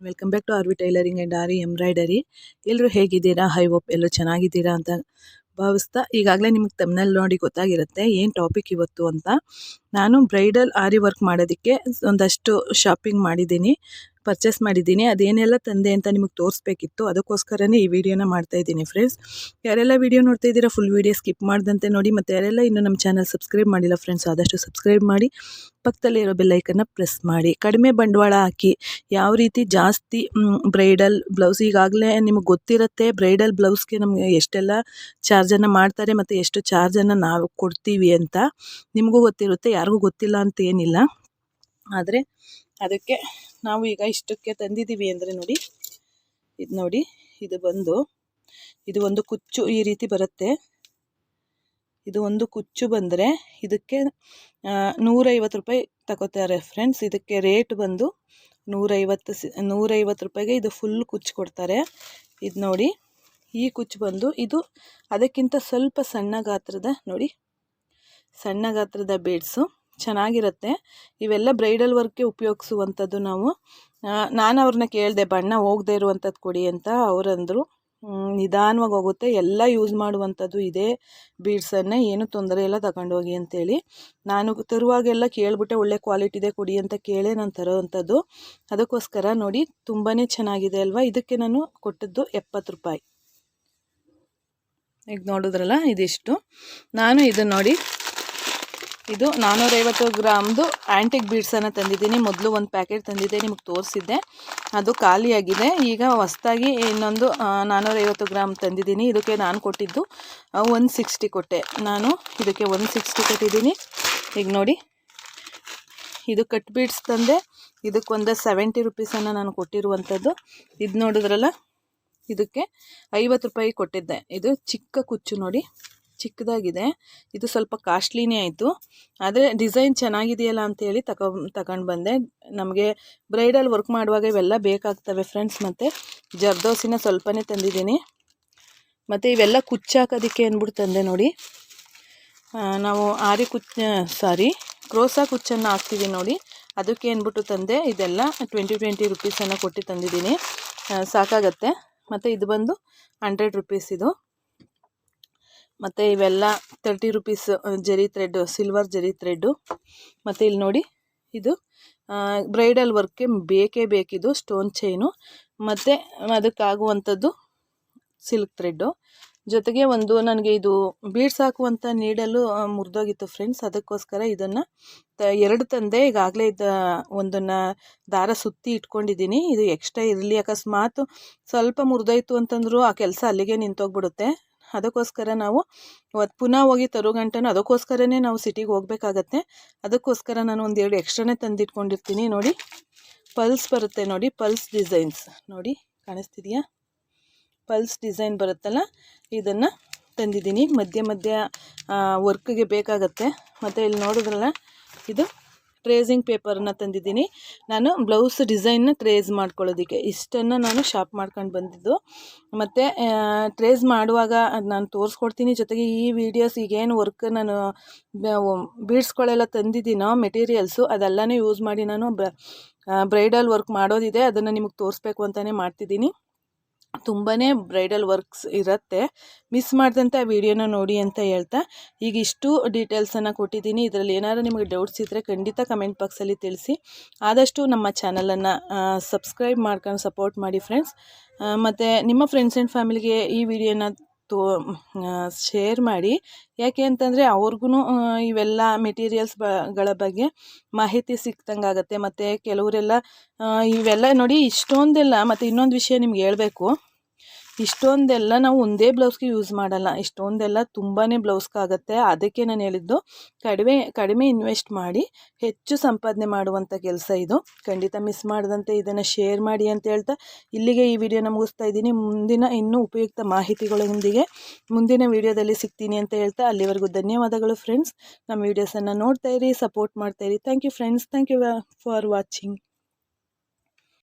Welcome back to R V tailoring and aari embroidery ಎಲ್ಲರೂ ಹೇಗಿದ್ದೀರಾ? High hope ಎಲ್ಲರೂ ಚೆನ್ನಾಗಿದ್ದೀರಾ ಅಂತ ಭಾವಿಸ್ತಾ ಈಗಾಗಲೇ ನಿಮಗೆ ತಮ್ಮನಲ್ಲಿ ನೋಡಿ ಗೊತ್ತಾಗಿರುತ್ತೆ ಏನು ಟಾಪಿಕ್ ಇವತ್ತು ಅಂತ. ನಾನು ಬ್ರೈಡಲ್ ಆರಿ ವರ್ಕ್ ಮಾಡೋದಕ್ಕೆ ಒಂದಷ್ಟು ಶಾಪಿಂಗ್ ಮಾಡಿದ್ದೀನಿ. ಪರ್ಚೇಸ್ ಮಾಡಿದ್ದೀನಿ. ಅದೇನೆಲ್ಲ ತಂದೆ ಅಂತ ನಿಮಗೆ ತೋರಿಸ್ಬೇಕಿತ್ತು, ಅದಕ್ಕೋಸ್ಕರನೇ ಈ ವಿಡಿಯೋನ ಮಾಡ್ತಾ ಇದ್ದೀನಿ ಫ್ರೆಂಡ್ಸ್ ಯಾರೆಲ್ಲ ವಿಡಿಯೋ ನೋಡ್ತಾ ಇದ್ದೀರಾ ಫುಲ್ ವಿಡಿಯೋ ಸ್ಕಿಪ್ ಮಾಡ್ದಂತೆ ನೋಡಿ, ಮತ್ತು ಯಾರೆಲ್ಲ ಇನ್ನೂ ನಮ್ಮ ಚಾನಲ್ ಸಬ್ಸ್ಕ್ರೈಬ್ ಮಾಡಿಲ್ಲ ಫ್ರೆಂಡ್ಸ್ ಆದಷ್ಟು ಸಬ್ಸ್ಕ್ರೈಬ್ ಮಾಡಿ, ಪಕ್ಕದಲ್ಲಿ ಇರೋ ಬೆಲ್ಲೈಕನ್ನ ಪ್ರೆಸ್ ಮಾಡಿ. ಕಡಿಮೆ ಬಂಡವಾಳ ಹಾಕಿ, ಯಾವ ರೀತಿ ಜಾಸ್ತಿ ಬ್ರೈಡಲ್ ಬ್ಲೌಸ್ ಈಗಾಗಲೇ ನಿಮಗೆ ಗೊತ್ತಿರುತ್ತೆ ಬ್ರೈಡಲ್ ಬ್ಲೌಸ್ಗೆ ನಮಗೆ ಎಷ್ಟೆಲ್ಲ ಚಾರ್ಜನ್ನು ಮಾಡ್ತಾರೆ ಮತ್ತು ಎಷ್ಟು ಚಾರ್ಜನ್ನು ನಾವು ಕೊಡ್ತೀವಿ ಅಂತ ನಿಮಗೂ ಗೊತ್ತಿರುತ್ತೆ, ಯಾರಿಗೂ ಗೊತ್ತಿಲ್ಲ ಅಂತ ಏನಿಲ್ಲ. ಆದರೆ ಅದಕ್ಕೆ ನಾವು ಈಗ ಇಷ್ಟಕ್ಕೆ ತಂದಿದ್ದೀವಿ ಅಂದರೆ ನೋಡಿ, ಇದು ನೋಡಿ, ಇದು ಬಂದು, ಇದು ಒಂದು ಕುಚ್ಚು ಈ ರೀತಿ ಬರುತ್ತೆ. ಇದು ಒಂದು ಕುಚ್ಚು ಬಂದರೆ ಇದಕ್ಕೆ ನೂರೈವತ್ತು ರೂಪಾಯಿ ತಗೋತಾರೆ ಫ್ರೆಂಡ್ಸ್ ಇದಕ್ಕೆ ರೇಟ್ ಬಂದು ನೂರೈವತ್ತು ಸಿ, ನೂರೈವತ್ತು ರೂಪಾಯಿಗೆ ಇದು ಫುಲ್ ಕುಚ್ಚು ಕೊಡ್ತಾರೆ. ಇದು ನೋಡಿ, ಈ ಕುಚ್ಚು ಬಂದು ಇದು ಅದಕ್ಕಿಂತ ಸ್ವಲ್ಪ ಸಣ್ಣ ಗಾತ್ರದ ನೋಡಿ, ಸಣ್ಣ ಗಾತ್ರದ ಬೇಡ್ಸು ಚೆನ್ನಾಗಿರುತ್ತೆ. ಇವೆಲ್ಲ ಬ್ರೈಡಲ್ ವರ್ಕ್ಗೆ ಉಪಯೋಗಿಸುವಂಥದ್ದು ನಾವು. ನಾನು ಅವ್ರನ್ನ ಕೇಳಿದೆ, ಬಣ್ಣ ಹೋಗದೆ ಇರುವಂಥದ್ದು ಕೊಡಿ ಅಂತ ಅವರಂದರು ನಿಧಾನವಾಗಿ ಹೋಗುತ್ತೆ. ಎಲ್ಲ ಯೂಸ್ ಮಾಡುವಂಥದ್ದು ಇದೇ. ಬೀಡ್ಸನ್ನೇ ಏನು ತೊಂದರೆ ಇಲ್ಲ, ತಗೊಂಡೋಗಿ ಅಂತೇಳಿ. ನಾನು ತರುವಾಗೆಲ್ಲ ಕೇಳಿಬಿಟ್ಟೆ, ಒಳ್ಳೆ ಕ್ವಾಲಿಟಿದೆ ಕೊಡಿ ಅಂತ ಕೇಳೇ ನಾನು ತರೋವಂಥದ್ದು. ಅದಕ್ಕೋಸ್ಕರ ನೋಡಿ ತುಂಬಾ ಚೆನ್ನಾಗಿದೆ ಅಲ್ವಾ? ಇದಕ್ಕೆ ನಾನು ಕೊಟ್ಟದ್ದು ಎಪ್ಪತ್ತು ರೂಪಾಯಿ. ಈಗ ನೋಡಿದ್ರಲ್ಲ, ಇದಿಷ್ಟು. ನಾನು ಇದನ್ನು ನೋಡಿ ಇದು ನಾನ್ನೂರೈವತ್ತು ಗ್ರಾಮ್ದು ಆ್ಯಂಟಿಕ್ ಬೀಡ್ಸನ್ನು ತಂದಿದ್ದೀನಿ. ಮೊದಲು ಒಂದು ಪ್ಯಾಕೆಟ್ ತಂದಿದ್ದೆ, ನಿಮಗೆ ತೋರಿಸಿದ್ದೆ. ಅದು ಖಾಲಿಯಾಗಿದೆ. ಈಗ ಹೊಸ್ದಾಗಿ ಇನ್ನೊಂದು ನಾನ್ನೂರೈವತ್ತು ಗ್ರಾಮ್ ತಂದಿದ್ದೀನಿ. ಇದಕ್ಕೆ ನಾನು ಕೊಟ್ಟಿದ್ದು ಒನ್ ಸಿಕ್ಸ್ಟಿ ಕೊಟ್ಟೆ. ನಾನು ಇದಕ್ಕೆ ಒನ್ ಸಿಕ್ಸ್ಟಿ ಕೊಟ್ಟಿದ್ದೀನಿ. ಈಗ ನೋಡಿ, ಇದು ಕಟ್ ಬೀಡ್ಸ್ ತಂದೆ. ಇದಕ್ಕೊಂದು ಸೆವೆಂಟಿ ರುಪೀಸನ್ನು ನಾನು ಕೊಟ್ಟಿರುವಂಥದ್ದು. ಇದು ನೋಡಿದ್ರಲ್ಲ, ಇದಕ್ಕೆ ಐವತ್ತು ರೂಪಾಯಿ ಕೊಟ್ಟಿದ್ದೆ. ಇದು ಚಿಕ್ಕ ಕುಚ್ಚು ನೋಡಿ. ಚಿಕ್ಕದಾಗಿದೆ. ಇದು ಸ್ವಲ್ಪ ಕಾಸ್ಟ್ಲಿನೇ ಆಯಿತು. ಆದರೆ ಡಿಸೈನ್ ಚೆನ್ನಾಗಿದೆಯಲ್ಲ ಅಂಥೇಳಿ ತಗೊ ತಗೊಂಡು ಬಂದೆ. ನಮಗೆ ಬ್ರೈಡಲ್ ವರ್ಕ್ ಮಾಡುವಾಗ ಇವೆಲ್ಲ ಬೇಕಾಗ್ತವೆ ಫ್ರೆಂಡ್ಸ್ ಮತ್ತು. ಜರ್ದೋಸಿನ ಸ್ವಲ್ಪನೇ ತಂದಿದ್ದೀನಿ. ಮತ್ತು ಇವೆಲ್ಲ ಕುಚ್ಚಾಕೋದಕ್ಕೆ ಅಂದ್ಬಿಟ್ಟು ತಂದೆ ನೋಡಿ. ನಾವು ಆರಿ ಕುಚ್ಚ ಸಾರಿ ಕ್ರೋಸಾ ಕುಚ್ಚನ್ನು ಹಾಕ್ತೀವಿ ನೋಡಿ. ಅದಕ್ಕೆ ಅಂದ್ಬಿಟ್ಟು ತಂದೆ ಇದೆಲ್ಲ ಟ್ವೆಂಟಿ ಟ್ವೆಂಟಿ ರುಪೀಸನ್ನು ಕೊಟ್ಟು ತಂದಿದ್ದೀನಿ. ಸಾಕಾಗತ್ತೆ. ಮತ್ತು ಇದು ಬಂದು ಹಂಡ್ರೆಡ್ ರುಪೀಸ್ ಇದು. ಮತ್ತು ಇವೆಲ್ಲ thirty rupees zari thread silver zari thread ಮತ್ತು ಇಲ್ಲಿ ನೋಡಿ ಇದು ಬ್ರೈಡಲ್ ವರ್ಕ್ಗೆ ಬೇಕೇ ಬೇಕಿದು ಸ್ಟೋನ್ ಚೈನು ಮತ್ತು ಅದಕ್ಕಾಗುವಂಥದ್ದು ಸಿಲ್ಕ್ ಥ್ರೆಡ್ಡು ಜೊತೆಗೆ ಒಂದು ನನಗೆ ಇದು ಬೀಡ್ಸ್ ಹಾಕುವಂಥ ನೀಡಲು ಮುರಿದೋಗಿತ್ತು ಫ್ರೆಂಡ್ಸ್ ಅದಕ್ಕೋಸ್ಕರ ಇದನ್ನು ತ, ಎರಡು ತಂದೆ ಈಗಾಗಲೇ ಇದ್ದ ಒಂದನ್ನು ದಾರ ಸುತ್ತಿ ಇಟ್ಕೊಂಡಿದ್ದೀನಿ. ಇದು ಎಕ್ಸ್ಟ್ರಾ ಇರಲಿ. ಅಕಸ್ಮಾತ್ ಸ್ವಲ್ಪ ಮುರಿದೋಯ್ತು ಅಂತಂದರೂ ಆ ಕೆಲಸ ಅಲ್ಲಿಗೆ ನಿಂತೋಗ್ಬಿಡುತ್ತೆ. ಅದಕ್ಕೋಸ್ಕರ ನಾವು ಪುನಃ ಹೋಗಿ ತರೋ ಗಂಟನೂ ಅದಕ್ಕೋಸ್ಕರನೇ ನಾವು ಸಿಟಿಗೆ ಹೋಗಬೇಕಾಗತ್ತೆ. ಅದಕ್ಕೋಸ್ಕರ ನಾನು ಒಂದೆರಡು ಎಕ್ಸ್ಟ್ರಾನೇ ತಂದಿಟ್ಕೊಂಡಿರ್ತೀನಿ. ನೋಡಿ, ಪಲ್ಸ್ ಬರುತ್ತೆ ನೋಡಿ, ಪಲ್ಸ್ ಡಿಸೈನ್ಸ್. ನೋಡಿ, ಕಾಣಿಸ್ತಿದೆಯಾ? ಪಲ್ಸ್ ಡಿಸೈನ್ ಬರುತ್ತಲ್ಲ, ಇದನ್ನು ತಂದಿದ್ದೀನಿ. ಮಧ್ಯ ಮಧ್ಯ ವರ್ಕ್ಗೆ ಬೇಕಾಗತ್ತೆ. ಮತ್ತು ಇಲ್ಲಿ ನೋಡಿದ್ರಲ್ಲ, ಇದು ಟ್ರೇಸಿಂಗ್ ಪೇಪರನ್ನು ತಂದಿದ್ದೀನಿ. ನಾನು ಬ್ಲೌಸ್ ಡಿಸೈನ್ನ ಟ್ರೇಸ್ ಮಾಡ್ಕೊಳ್ಳೋದಕ್ಕೆ. ಇಷ್ಟನ್ನು ನಾನು ಶಾಪ್ ಮಾಡ್ಕೊಂಡು ಬಂದಿದ್ದು. ಮತ್ತು ಟ್ರೇಸ್ ಮಾಡುವಾಗ ನಾನು ತೋರಿಸ್ಕೊಡ್ತೀನಿ. ಜೊತೆಗೆ ಈ ವಿಡಿಯೋಸ್ ಈಗೇನು ವರ್ಕ್ ನಾನು ಬೀಡ್ಸ್ಗಳೆಲ್ಲ ತಂದಿದ್ದೀನೋ ಮೆಟೀರಿಯಲ್ಸು ಅದೆಲ್ಲನೇ ಯೂಸ್ ಮಾಡಿ ನಾನು ಬ್ರೈಡಲ್ ವರ್ಕ್ ಮಾಡೋದಿದೆ. ಅದನ್ನು ನಿಮಗೆ ತೋರಿಸ್ಬೇಕು ಅಂತಲೇ ಮಾಡ್ತಿದ್ದೀನಿ. ತುಂಬಾ ಬ್ರೈಡಲ್ ವರ್ಕ್ಸ್ ಇರುತ್ತೆ. ಮಿಸ್ ಮಾಡಿದಂಥ ವೀಡಿಯೋನ ನೋಡಿ ಅಂತ ಹೇಳ್ತಾ. ಈಗ ಇಷ್ಟು ಡೀಟೇಲ್ಸನ್ನು ಕೊಟ್ಟಿದ್ದೀನಿ. ಇದರಲ್ಲಿ ಏನಾದರೂ ನಿಮಗೆ ಡೌಟ್ಸ್ ಇದ್ದರೆ ಖಂಡಿತ ಕಮೆಂಟ್ ಬಾಕ್ಸಲ್ಲಿ ತಿಳಿಸಿ. ಆದಷ್ಟು ನಮ್ಮ ಚಾನಲನ್ನು ಸಬ್ಸ್ಕ್ರೈಬ್ ಮಾಡ್ಕೊಂಡು ಸಪೋರ್ಟ್ ಮಾಡಿ ಫ್ರೆಂಡ್ಸ್ ಮತ್ತು ನಿಮ್ಮ ಫ್ರೆಂಡ್ಸ್ ಆ್ಯಂಡ್ ಫ್ಯಾಮಿಲಿಗೆ ಈ ವಿಡಿಯೋನ ತೋ ಶೇರ್ ಮಾಡಿ. ಯಾಕೆ ಅಂತಂದರೆ ಅವ್ರಿಗೂ ಇವೆಲ್ಲ ಮೆಟೀರಿಯಲ್ಸ್ಗಳ ಬಗ್ಗೆ ಮಾಹಿತಿ ಸಿಕ್ತಂಗೆ ಆಗುತ್ತೆ. ಮತ್ತು ಕೆಲವರೆಲ್ಲ ಇವೆಲ್ಲ ನೋಡಿ ಇಷ್ಟೊಂದೆಲ್ಲ, ಮತ್ತು ಇನ್ನೊಂದು ವಿಷಯ ನಿಮ್ಗೆ ಹೇಳಬೇಕು. ಇಷ್ಟೊಂದೆಲ್ಲ ನಾವು ಒಂದೇ ಬ್ಲೌಸ್ಗೆ ಯೂಸ್ ಮಾಡಲ್ಲ. ಇಷ್ಟೊಂದೆಲ್ಲ ತುಂಬಾ ಬ್ಲೌಸ್ಗಾಗತ್ತೆ. ಅದಕ್ಕೆ ನಾನು ಹೇಳಿದ್ದು ಕಡಿಮೆ ಕಡಿಮೆ ಇನ್ವೆಸ್ಟ್ ಮಾಡಿ ಹೆಚ್ಚು ಸಂಪಾದನೆ ಮಾಡುವಂಥ ಕೆಲಸ ಇದು. ಖಂಡಿತ ಮಿಸ್ ಮಾಡದಂತೆ ಇದನ್ನು ಶೇರ್ ಮಾಡಿ ಅಂತ ಹೇಳ್ತಾ ಇಲ್ಲಿಗೆ ಈ ವಿಡಿಯೋನ ಮುಗಿಸ್ತಾ ಇದ್ದೀನಿ. ಮುಂದಿನ ಇನ್ನೂ ಉಪಯುಕ್ತ ಮಾಹಿತಿಗಳೊಂದಿಗೆ ಮುಂದಿನ ವಿಡಿಯೋದಲ್ಲಿ ಸಿಗ್ತೀನಿ ಅಂತ ಹೇಳ್ತಾ ಅಲ್ಲಿವರೆಗೂ ಧನ್ಯವಾದಗಳು ಫ್ರೆಂಡ್ಸ್ ನಮ್ಮ ವೀಡಿಯೋಸನ್ನು ನೋಡ್ತಾ ಇರಿ ಸಪೋರ್ಟ್ ಮಾಡ್ತಾ ಇರಿ. Thank you friends thank you for watching